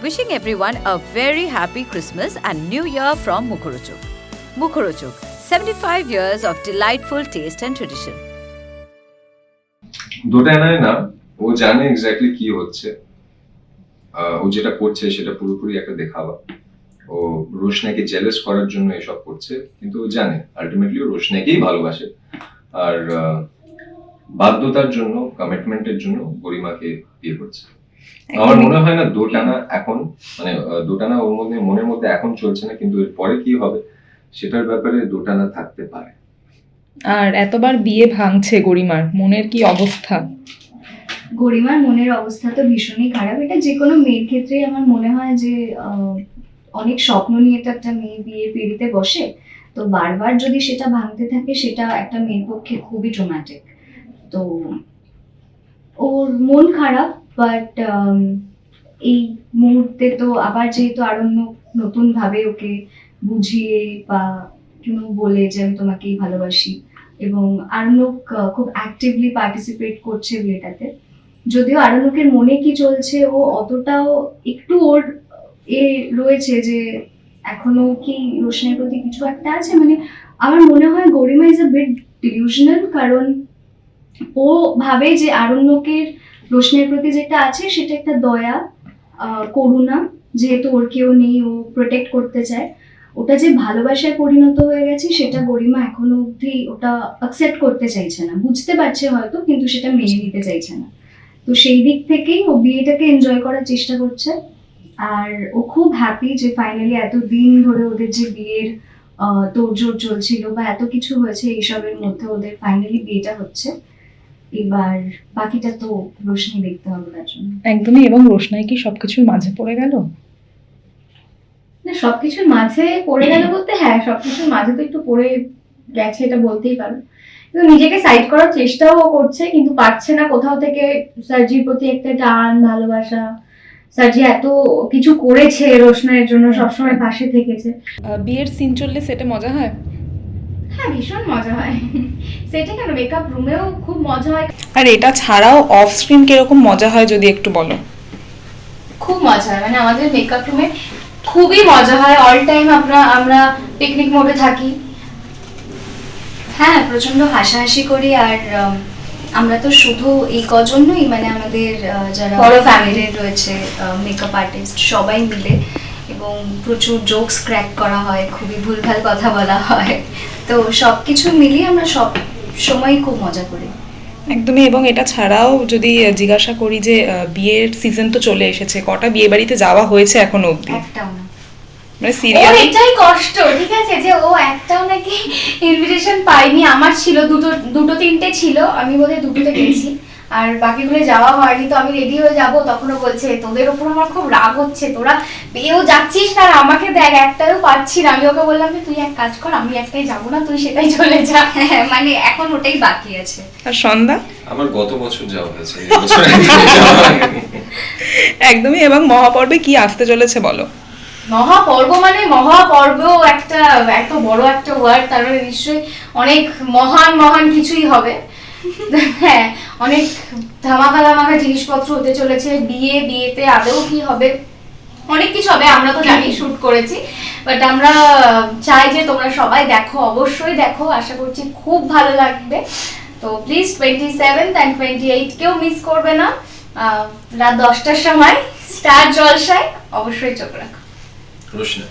Wishing everyone a very happy Christmas and New Year from Mukhorochuk. Mukhorochuk, 75 years of delightful taste and tradition. দোটানায় না ও জানে exactly কি হচ্ছে ও যেটা করছে সেটা পুরোপুরি একটা দেখাওয়া ও রোশনাকে জেলাস করার জন্য এসব করছে কিন্তু ও জানে আলটিমেটলি ও রোশনাকেই ভালোবাসে আর বাধ্যতার জন্য কমিটমেন্টের জন্য গরিমাকে বিয়ে করছে আমার মনে হয় না দোটানা এখন মানে দোটানা ওর মধ্যে মনের মধ্যে এখন চলছে না কিন্তু এর পরে কি হবে সেটার ব্যাপারে দোটানা থাকতে পারে। আর এতবার বিয়ে ভাঙছে গরিমার মনের কি অবস্থা? গরিমার মনের অবস্থা তো ভীষণই খারাপ। এটা যে কোনো মেয়ের ক্ষেত্রেই আমার মনে হয় যে আহ, অনেক স্বপ্ন নিয়ে তো একটা মেয়ে বিয়ের পিড়িতে বসে। তো বারবার যদি সেটা ভাঙতে থাকে সেটা একটা মেয়ের পক্ষে খুবই ট্রোম্যাটিক তো ওর মন খারাপ বাট এই মুহূর্তে তো আবার যেহেতু আরণ্য নতুন ভাবে ওকে বুঝিয়ে বা কোনো বলে যে আমি তোমাকেই ভালোবাসি এবং আরণ্যক খুব অ্যাক্টিভলি পার্টিসিপেট করছে বিয়েটাতে। যদিও আরণ্যকের মনে কি চলছে, ও অতটাও একটু ওর, এ রয়েছে যে এখনও কি রোশনের প্রতি কিছু একটা আছে? মানে আমার মনে হয় Garima is a bit delusional কারণ ও ভাবে যে আরণ্যকের রোশনের প্রতি যেটা আছে সেটা একটা দয়া করুণা, যেহেতু ওর কেউ নেই, ও প্রোটেক্ট করতে চায়। ওটা যে ভালোবাসায় পরিণত হয়ে গেছে, সেটা গরিমা এখনও অবধি ওটা অ্যাকসেপ্ট করতে চাইছে না। বুঝতে পারছে হয়তো, কিন্তু সেটা মেনে নিতে চাইছে না। তো সেই দিক থেকেই ও বিয়েটাকে এনজয় করার চেষ্টা করছে। আর ও খুব হ্যাপি যে ফাইনালি এত দিন ধরে ওদের যে বিয়ের তোড়জোড় চলছিল বা এত কিছু হয়েছে, এইসবের মধ্যে ওদের ফাইনালি বিয়েটা হচ্ছে। এবার বাকিটা তো রোশনি দেখতে হবে তার জন্য। একদমই এবং রোশনাই কি সবকিছুর মাঝে পড়ে গেল? না সবকিছুর মাঝে পড়ে গেল বলতে হ্যাঁ সবকিছুর মাঝে তো একটু পড়ে গেছে এটা বলতেই পারো। কিন্তু নিজেকে সাইড করার চেষ্টাও করছে কিন্তু পারছে না কোথাও থেকে। সার্জির প্রতি একটা টান ভালোবাসা। সার্জি এত কিছু করেছে রোশনের জন্য সবসময় পাশে থেকেছে। বিয়ের সিন চললে সেটা মজা হয়? হ্যাঁ ভীষণ মজা হয়। সেটা কেন? মেকআপ রুমেও খুব মজা হয়। আর এটা ছাড়াও অফ স্ক্রিন কীরকম মজা হয় যদি একটু বলো? খুব মজা হয়। মানে আমাদের মেকআপ রুমে খুবই মজা হয়। অল টাইম আমরা আমরা পিকনিক মোডে থাকি। হ্যাঁ প্রচণ্ড হাসাহাসি করি আর উম, আমরা তো শুধু এই কজনই মানে আমাদের যারা বড়। ফ্যামিলির রয়েছে মেকআপ আর্টিস্ট সবাই মিলে এবং প্রচুর জোকস ক্র্যাক করা হয় খুবই ভুলভাল কথা বলা হয়। তো সব কিছু মিলিয়ে আমরা সব সময় খুব মজা করি। একদমই এবং এটা ছাড়াও যদি জিজ্ঞাসা করি যে বিয়ের সিজন তো চলে এসেছে কটা বিয়ে বাড়িতে যাওয়া হয়েছে এখন অবধি? একটাও না। মানে সিরিয়াল এটাই কষ্ট ঠিক আছে যে ও একটাও নাকি ইনভিটেশন পাইনি আমার ছিল দুটো দুটো তিনটে ছিল আমি বোধহয় দুটোতে গেছি। আর বাকিগুলো যাওয়া হয়নি তো আমি রেডি হয়ে যাব। তখনও বলছে তোদের ওপর আমার খুব রাগ হচ্ছে তোরা পেয়েও যাচ্ছিস না আর আমাকে দেখ একটাও পাচ্ছি না। আমি ওকে বললাম যে তুই এক কাজ কর আমি একটাই যাব না তুই সেটাই চলে যা। হ্যাঁ মানে এখন ওটাই বাকি আছে। আর সন্ধ্যা? আমার গত বছর যাওয়া হয়েছে। একদমই একদমই এবং মহাপর্বে কি আসতে চলেছে বলো? মহাপর্ব মানে মহাপর্ব একটা এত বড় একটা ওয়ার্ড তার মানে নিশ্চয়ই অনেক মহান মহান কিছুই হবে। হ্যাঁ অনেক ধামাকা ধামাকা জিনিসপত্র হতে চলেছে। বিয়ে, বিয়েতে আদৌ কি হবে? অনেক কিছু হবে, আমরা তো জানি শুট করেছি। বাট আমরা চাই যে তোমরা সবাই দেখো, অবশ্যই দেখো। আশা করছি খুব ভালো লাগবে। তো please twenty seventh and twenty eight কেউ মিস করবে না। রাত দশটার সময়, স্টার জলসায়, অবশ্যই চোখ রাখো। রোশনা